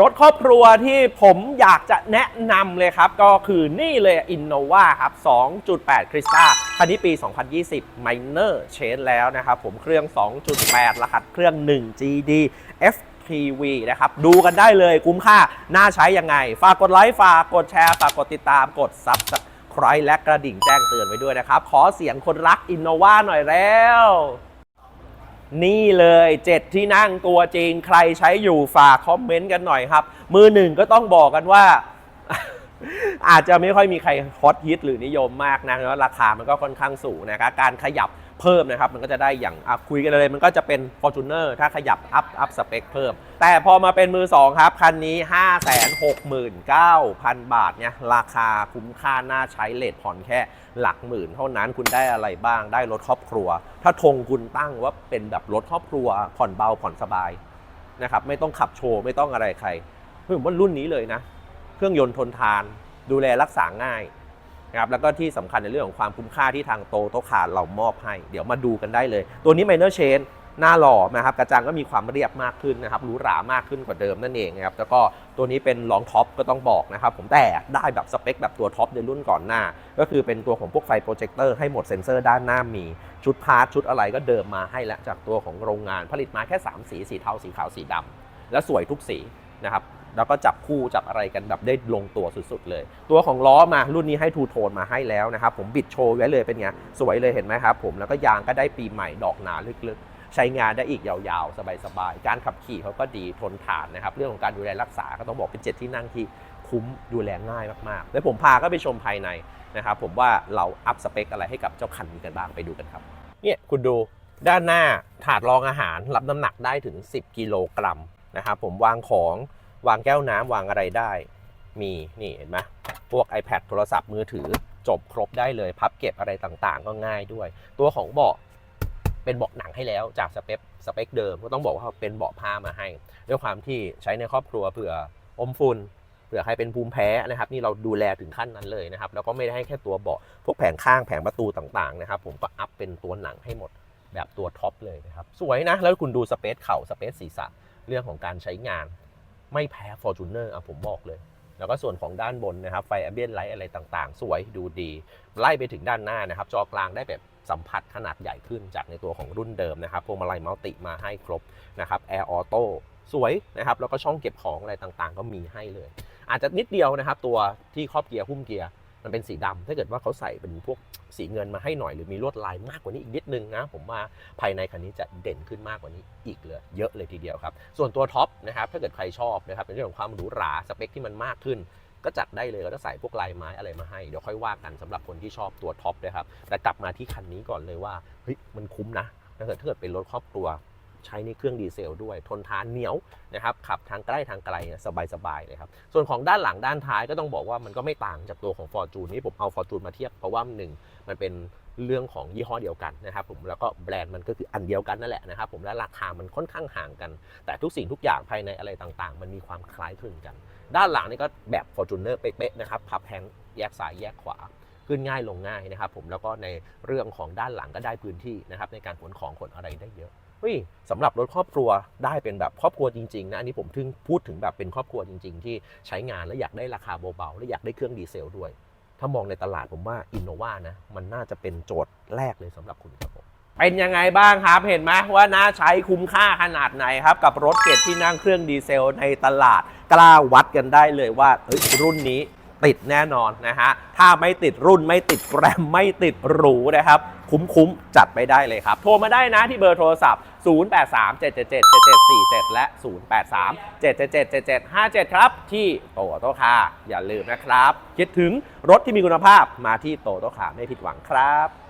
รถครอบครัวที่ผมอยากจะแนะนำเลยครับ ก็คือนี่เลย Innova ครับ 2.8 c r i s t a คันนี้ปี 2020 Minor Change แล้วนะครับ ผมเครื่อง 2.8 รหัสเครื่อง 1 GD FTV นะครับ ดูกันได้เลยคุ้มค่า น่าใช้ยังไง ฝากกดไลค์ ฝากกดแชร์ ฝากกดติดตาม กด Subscribe และกระดิ่งแจ้งเตือนไว้ด้วยนะครับ ขอเสียงคนรัก Innova หน่อยแล้ว นี่เลยเจ็ดที่นั่งตัวจริงใครใช้อยู่ฝากคอมเมนต์กันหน่อยครับ มือหนึ่งก็ต้องบอกกันว่า อาจจะไม่ค่อยมีใครฮอตฮิตหรือนิยมมากนะแล้วราคามันก็ค่อนข้างสูงนะครับการขยับ เพิ่มนะครับ มันก็จะได้อย่างคุยกันเลย มันก็จะเป็น Fortuner ถ้าขยับอัพอัพสเปคเพิ่ม แต่พอมาเป็นมือ 2 ครับ คันนี้ 569,000 บาทเนี่ยราคาคุ้มค่าน่าใช้เลทผ่อนแค่หลักหมื่น เท่านั้นคุณได้อะไรบ้างได้รถครอบครัว ถ้าธงคุณตั้งว่าเป็นแบบรถครอบครัว ผ่อนเบาผ่อนสบายนะครับไม่ต้องขับโชว์ไม่ต้องอะไรใครผมว่ารุ่นนี้เลยนะ เครื่องยนต์ทนทานดูแลรักษาง่าย นะครับแล้วก็ที่สำคัญในเรื่องของความคุ้มค่าที่ทางโตโตคาเรามอบให้ เดี๋ยวมาดูกันได้เลย ตัวนี้ Minor Chain หน้าหล่อนะครับกระจังก็มีความเรียบมากขึ้นนะครับหรูหรามากขึ้นกว่าเดิมนั่นเองนะครับแล้วก็ตัวนี้เป็นลองท็อปก็ต้องบอกนะครับผมแต่ได้แบบสเปคแบบตัวท็อปในรุ่นก่อนหน้า ก็คือเป็นตัวของพวกไฟโปรเจคเตอร์ให้หมดเซ็นเซอร์ด้านหน้ามี ชุดพาร์ทชุดอะไรก็เดิมมาให้แล้วจากตัวของโรงงานผลิตมาแค่ 3 สีสีเทาสีขาวสีดำและสวยทุกสีนะครับ แล้วก็จับคู่จับอะไรกันแบบได้ลงตัวสุดๆเลย ตัวของล้อมารุ่นนี้ให้ทูโทนมาให้แล้วนะครับผมบิดโชว์ไว้เลยเป็นไงสวยเลยเห็นไหมครับผมแล้วก็ยางก็ได้ปีใหม่ดอกหนาลึกๆใช้งานได้อีกยาวๆ สบายๆ การขับขี่เขาก็ดีทนทานนะครับ เรื่องของการดูแลรักษาก็ต้องบอกเป็นเจ็ดที่นั่งที่คุ้มดูแลง่ายมากๆ แล้วผมพาก็ไปชมภายในนะครับผมว่าเราอัพสเปคอะไรให้กับเจ้าคันนี้กันบ้างไปดูกันครับ เนี่ยคุณดูด้านหน้าถาดรองอาหารรับน้ำหนักได้ถึง 10 กิโลกรัมนะครับผมวางของ วางแก้วน้ำวางอะไรได้ มีนี่เห็นไหมพวก iPad โทรศัพท์มือถือจบครบได้เลย พับเก็บอะไรต่างๆ ก็ง่ายด้วย ตัวของเบาะเป็นเบาะหนังให้แล้วจากสเปคสเปคเดิมก็ต้องบอกว่าเป็นเบาะผ้ามาให้ ด้วยความที่ใช้ในครอบครัวเผื่ออมฝุ่นเผื่อใครเป็นภูมิแพ้นะครับนี่เราดูแลถึงขั้นนั้นเลยนะครับแล้วก็ไม่ได้ให้แค่ตัวเบาะพวกแผงข้างแผงประตูต่างๆนะครับผมก็อัพเป็นตัวหนังให้หมดแบบตัวท็อปเลยนะครับสวยนะแล้วคุณดูสเปซเข่าสเปซศีรษะเรื่องของการใช้งาน ไม่แพ้ Fortuner อะผมบอกเลย แล้วก็ส่วนของด้านบนนะครับ ไฟแอมเบียนไลท์อะไรต่างๆ สวยดูดี ไล่ไปถึงด้านหน้านะครับ จอกลางได้แบบสัมผัสขนาดใหญ่ขึ้นจากในตัวของรุ่นเดิมนะครับพวงมาลัยมัลติมาให้ครบนะครับแอร์ออโต้สวยนะครับแล้วก็ช่องเก็บของอะไรต่างๆ ก็มีให้เลย อาจจะนิดเดียวนะครับ ตัวที่ครอบเกียร์หุ้มเกียร์ มันเป็นสีดำถ้าเกิดว่าเขาใส่เป็นพวกสีเงินมาให้หน่อยหรือมีลวดลายมากกว่านี้อีกนิดนึงนะ ผมว่าภายในคันนี้จะเด่นขึ้นมากกว่านี้อีกเลยเยอะเลยทีเดียวครับ ส่วนตัวท็อปนะครับถ้าเกิดใครชอบนะครับในเรื่องของความหรูหราสเปคที่มันมากขึ้นก็จัดได้เลยก็จะใส่พวกลายไม้อะไรมาให้ เดี๋ยวค่อยว่ากันสำหรับคนที่ชอบตัวท็อปนะครับแต่กลับมาที่คันนี้ก่อนเลยว่าเฮ้ยมันคุ้มนะถ้าเกิดถ้าเกิดเป็นรถครอบครัว ใช้ในเครื่องดีเซลด้วย ทนทานเหนียวนะครับขับทางใกล้ทางไกลเนี่ยสบายๆเลยครับส่วนของด้านหลังด้านท้ายก็ต้องบอกว่ามันก็ไม่ต่างจากตัวของ Fortune นี่ผมเอา Fortune มาเทียบเพราะว่าหนึ่งมันเป็นเรื่องของยี่ห้อเดียวกันนะครับผมแล้วก็แบรนด์มันก็คืออันเดียวกันนั่นแหละนะครับผมและราคามันค่อนข้างห่างกัน แต่ทุกสิ่งทุกอย่างภายในอะไรต่างๆ มันมีความคล้ายคลึงกัน ด้านหลังนี่ก็แบบ Fortuner เป๊ะๆนะครับพับแฮงแยกซ้ายแยกขวาขึ้นง่ายลงง่ายนะครับผมแล้วก็ในเรื่องของด้านหลังก็ได้พื้นที่นะครับในการขนของขนอะไรได้เยอะ เฮ้ยสำหรับรถครอบครัวได้เป็นแบบครอบครัวจริงๆนะอันนี้ผมถึงพูดถึงแบบเป็นครอบครัวจริง ๆ ที่ใช้งานและอยากได้ราคาเบาๆและอยากได้เครื่องดีเซลด้วย ถ้ามองในตลาดผมว่า Innova นะมันน่าจะเป็นโจทย์แรกเลยสำหรับคุณครับผมเป็นยังไงบ้างครับ เห็นไหมว่าน่าใช้คุ้มค่าขนาดไหนครับ กับรถเจ็ดที่นั่งเครื่องดีเซลในตลาดกล้าวัดกันได้เลยว่าเฮ้ยรุ่นนี้ ติดแน่นอนนะฮะ ถ้าไม่ติดรุ่นไม่ติดแกรมไม่ติดหรูนะครับ คุ้มๆ จัดไปได้เลยครับ โทรมาได้นะที่เบอร์โทรศัพท์ 083 777 7747 และ 083 777 7757 ครับ ที่โตโตคาอย่าลืมนะครับ คิดถึงรถที่มีคุณภาพมาที่โตโตคาไม่ผิดหวังครับ